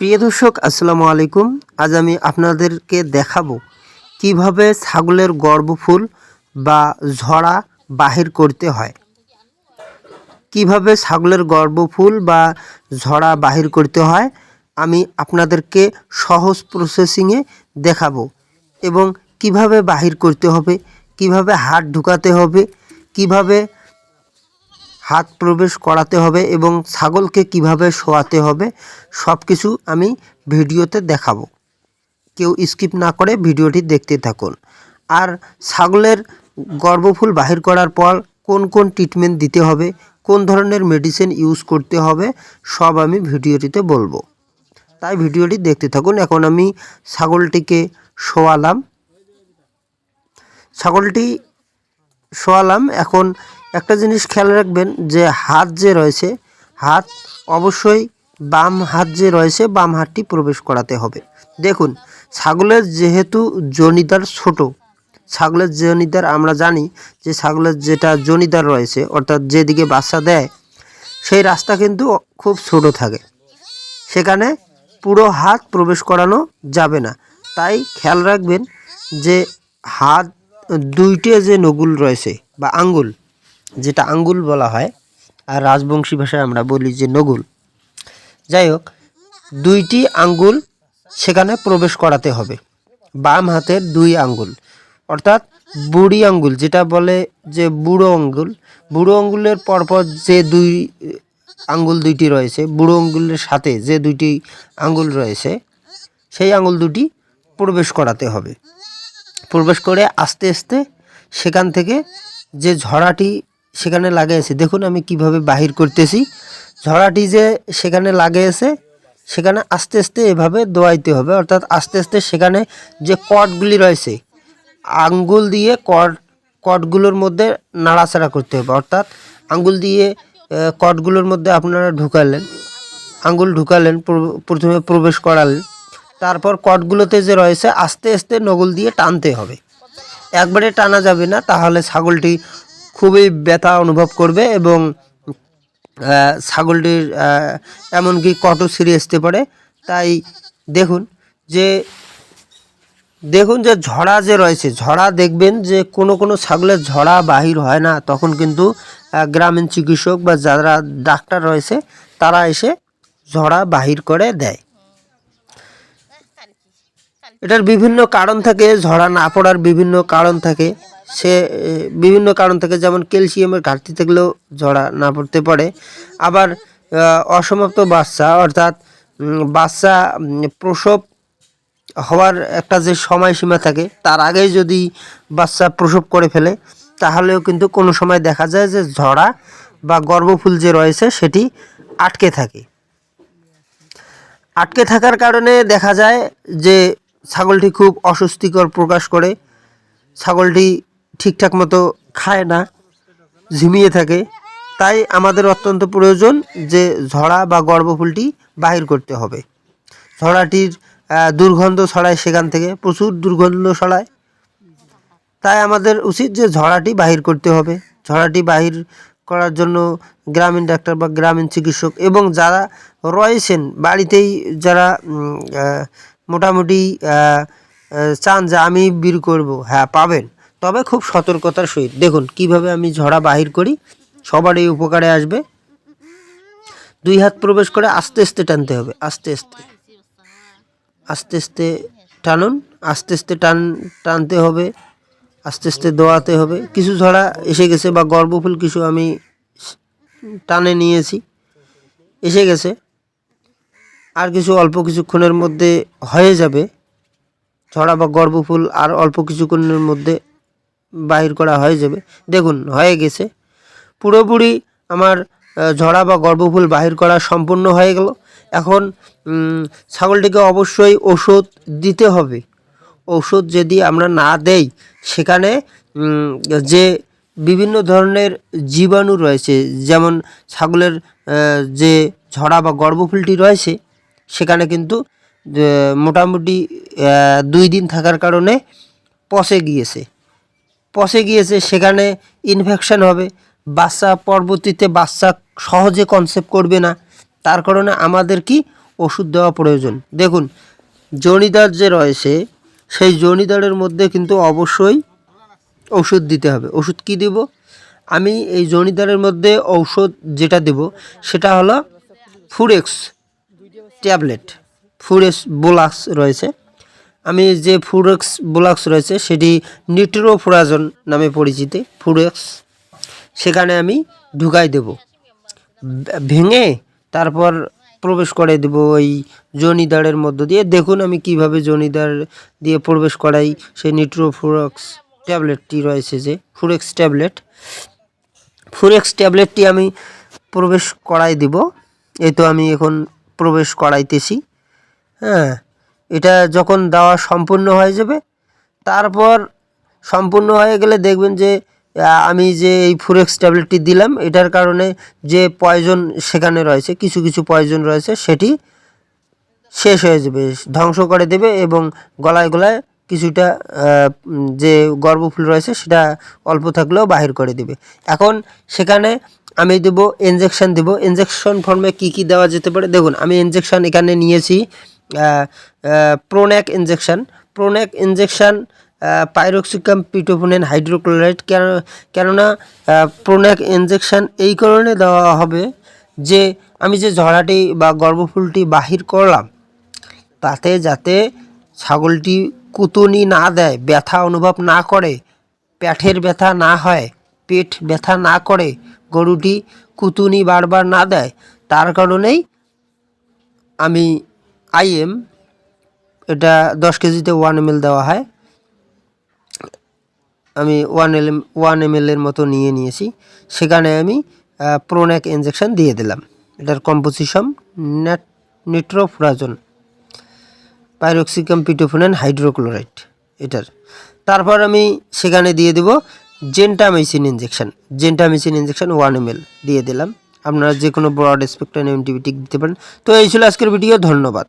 প্রিয় দর্শক, আসসালামু আলাইকুম। আজ আমি আপনাদেরকে দেখাবো কীভাবে ছাগলের গর্ভফুল বা ঝরা বাহির করতে হয়। কীভাবে ছাগলের গর্ভফুল বা ঝরা বাহির করতে হয়, আমি আপনাদেরকে সহজ প্রসেসিংয়ে দেখাবো এবং কীভাবে বাহির করতে হবে, কীভাবে হাত ঢুকাতে হবে, কীভাবে হাত প্রবেশ করাতে হবে এবং ছাগলকে কীভাবে শোয়াতে হবে সব কিছু আমি ভিডিওতে দেখাবো। কেউ স্কিপ না করে ভিডিওটি দেখতে থাকুন। আর ছাগলের গর্ভফুল বাহির করার পর কোন কোন ট্রিটমেন্ট দিতে হবে, কোন ধরনের মেডিসিন ইউজ করতে হবে, সব আমি ভিডিওটিতে বলব। তাই ভিডিওটি দেখতে থাকুন। এখন আমি ছাগলটিকে শোয়ালাম। ছাগলটি শোয়ালাম। এখন একটা জিনিস খেয়াল রাখবেন যে হাত যে রয়েছে, হাত অবশ্যই বাম হাত যে রয়েছে, বাম হাতটি প্রবেশ করাতে হবে। দেখুন, ছাগলের যেহেতু জনিদার ছোট, ছাগলের জনিদার আমরা জানি যে ছাগলের যেটা জনিদার রয়েছে, অর্থাৎ যেদিকে বাচ্চা দেয়, সেই রাস্তা কিন্তু খুব ছোট থাকে। সেখানে পুরো হাত প্রবেশ করানো যাবে না। তাই খেয়াল রাখবেন যে হাত দুইটে যে নগুল রয়েছে বা আঙ্গুল যেটা আঙ্গুল বলা হয়, আর রাজবংশী ভাষায় আমরা বলি যে নগুল। যাই হোক দুইটি আঙ্গুল সেখানে প্রবেশ করাতে হবে। বাম হাতের দুই আঙ্গুল, অর্থাৎ বুড়ি আঙ্গুল, যেটা বলে যে বুড়ো আঙ্গুল। বুড়ো আঙ্গুলের পরপর যে দুই আঙ্গুল দুইটি রয়েছে, বুড়ো আঙ্গুলের সাথে যে দুইটি আঙ্গুল রয়েছে, সেই আঙ্গুল দুটি প্রবেশ করাতে হবে। প্রবেশ করে আস্তে আস্তে সেখান থেকে যে ঝরাটি সেখানে লাগিয়েছে দেখুন আমি কীভাবে বাহির করতেছি। ঝরাটি যে সেখানে লাগিয়েছে সেখানে আস্তে আস্তে এভাবে দোয়াইতে হবে। অর্থাৎ আস্তে আস্তে সেখানে যে কটগুলি রয়েছে, আঙ্গুল দিয়ে কট, কটগুলোর মধ্যে নাড়াচাড়া করতে হবে। অর্থাৎ আঙ্গুল দিয়ে কটগুলোর মধ্যে আপনারা ঢুকালেন। আঙ্গুল ঢুকালেন প্র- প্রথমে প্রবেশ করালেন। তারপর কটগুলোতে যে রয়েছে, আস্তে আস্তে নগুল দিয়ে টানতে হবে। একবারে টানা যাবে না, তাহলে ছাগলটি খুবই ব্যথা অনুভব করবে এবং ছাগলটির এমনকি কটও ছিঁড়ে আসতে পারে, তাই দেখুন যে দেখুন যে ঝড়া যে রয়েছে, ঝড়া দেখবেন যে কোনো কোনো ছাগলের ঝড়া বাহির হয় না, তখন কিন্তু গ্রামীণ চিকিৎসক বা যারা ডাক্তার রয়েছে, তারা এসে ঝড়া বাহির করে দেয়। এটার বিভিন্ন কারণ থাকে ঝরা না পড়ার বিভিন্ন কারণ থাকে। সে বিভিন্ন কারণ থেকে, যেমন ক্যালসিয়ামের ঘাটতি থাকলেও ঝরা না পড়তে পারে। আবার অসমাপ্ত বাচ্চা, অর্থাৎ বাচ্চা প্রসব হওয়ার একটা যে সময়সীমা থাকে, তার আগেই যদি বাচ্চা প্রসব করে ফেলে, তাহলেও কিন্তু কোনো সময় দেখা যায় যে ঝরা বা গর্ভফুল যে রয়েছে, সেটি আটকে থাকে। আটকে থাকার কারণে দেখা যায় যে ছাগলটি খুব অস্বস্তিকর প্রকাশ করে। ছাগলটি ঠিকঠাক মতো খায় না ঝিমিয়ে থাকে। তাই আমাদের অত্যন্ত প্রয়োজন যে ঝরা বা গর্ভফুলটি বাহির করতে হবে। ঝরাটির আহ, দুর্গন্ধ ছড়ায় সেখান থেকে প্রচুর দুর্গন্ধ ছড়ায়। তাই আমাদের উচিত যে ঝড়াটি বাহির করতে হবে। ঝড়াটি বাহির করার জন্য গ্রামীণ ডাক্তার বা গ্রামীণ চিকিৎসক এবং যারা রয়েছেন বাড়িতেই যারা মোটামুটি চান যে আমি বের করব হ্যাঁ পাবেন। তবে খুব সতর্কতার সহিত। দেখুন, কীভাবে আমি ঝড়া বাহির করি, সবার এই উপকারে আসবে। দুই হাত প্রবেশ করে আস্তে আস্তে টানতে হবে, আস্তে আস্তে। আস্তে আস্তে টানুন, আস্তে আস্তে টান, টানতে হবে, আস্তে আস্তে দোয়াতে হবে। কিছু ঝরা এসে গেছে বা গর্ভফুল কিছু আমি টানে নিয়েছি, এসে গেছে। আর কিছু অল্প কিছুক্ষণের মধ্যে হয়ে যাবে। ঝরা বা গর্ভফুল আর অল্প কিছুক্ষণের মধ্যে বাহির করা হয়ে যাবে। দেখুন, হয়ে গেছে। পুরোপুরি আমার ঝরা বা গর্ভফুল বাহির করা সম্পূর্ণ হয়ে গেল। এখন ছাগলটিকে অবশ্যই ওষুধ দিতে হবে। ওষুধ যদি আমরা না দেই, সেখানে যে বিভিন্ন ধরনের জীবাণু রয়েছে, যেমন ছাগলের যে ঝরা বা গর্ভফুলটি রয়েছে, সেখানে কিন্তু মোটামুটি দুই দিন থাকার কারণে পচে গিয়েছে। পচে গিয়েছে, সেখানে ইনফেকশন হবে। বাচ্চা পরবর্তীতে বাচ্চা সহজে কনসেপ্ট করবে না। তার কারণে আমাদের কি? ওষুধ দেওয়া প্রয়োজন। দেখুন, জনিদার যে রয়েছে, সেই জনিদারের মধ্যে কিন্তু অবশ্যই ওষুধ দিতে হবে। ওষুধ কি দেব? আমি এই জনিদারের মধ্যে ঔষধ যেটা দেব, সেটা হলো ফুরেক্স ট্যাবলেট। ফুরেক্স বোলাক্স রয়েছে। আমি যে ফুরেক্স বোলাক্স রয়েছে, সেটি নিট্রোফোরাজন নামে পরিচিত ফুরেক্স। সেখানে আমি ঢুকাই দেব। ভেঙে তারপর প্রবেশ করে দেব ওই জনিদারের মধ্য দিয়ে। দেখুন আমি কীভাবে জনিদার দিয়ে প্রবেশ করাই সেই নিট্রোফোরক্স ট্যাবলেটটি রয়েছে যে ফুরেক্স ট্যাবলেট। ফুরেক্স ট্যাবলেটটি আমি প্রবেশ করাই দিব। এই তো আমি এখন প্রবেশ করাইতেছি। হ্যাঁ এটা যখন দেওয়া সম্পূর্ণ হয়ে যাবে, তারপর সম্পূর্ণ হয়ে গেলে দেখবেন যে আমি যে এই ফুরেক্স ট্যাবলেটটি দিলাম, এটার কারণে যে পয়জন সেখানে রয়েছে, কিছু কিছু পয়জন রয়েছে, সেটি শেষ হয়ে যাবে, ধ্বংস করে দেবে এবং গলায় গলায় কিছুটা যে গর্ভফুল রয়েছে সেটা অল্প থাকলেও বাহির করে দেবে। এখন সেখানে আমি দেবো ইনজেকশন দেবো। ইনজেকশন ফর্মে কি কি দেওয়া যেতে পারে? দেখুন, আমি ইনজেকশন এখানে নিয়েছি। Pronac injection Pronac injection piroxicam pitofenone hydrochloride কেন, কেননা প্রোন্যাক ইনজেকশন এই কারণে দেওয়া হবে যে আমি যে ঝরাটি বা গর্ভফুলটি বাহির করলাম, তাতে যাতে ছাগলটি কুতুনি না দেয়, ব্যথা অনুভব না করে পেটের ব্যথা না হয়, পেট ব্যথা না করে, গরুটি কুতুনি বারবার না দেয়, তার কারণেই আমি আইএম, এটা দশ কেজিতে ওয়ান এম দেওয়া হয়। আমি one L M one M এর মতো নিয়ে নিয়েছি। সেখানে আমি প্রোন্যাক ইঞ্জেকশন দিয়ে দিলাম। এটার composition net nitrofurazone piroxicam pitofenone hydrochloride এটার। তারপর আমি সেখানে দিয়ে দেব gentamicin injection gentamicin injection one M L দিয়ে দিলাম। আপনারা যে কোনো ব্রড স্পেকট্রাম অ্যান্টিবায়োটিক দিতে পারেন। তো এই ছিল আজকের ভিডিও ধন্যবাদ।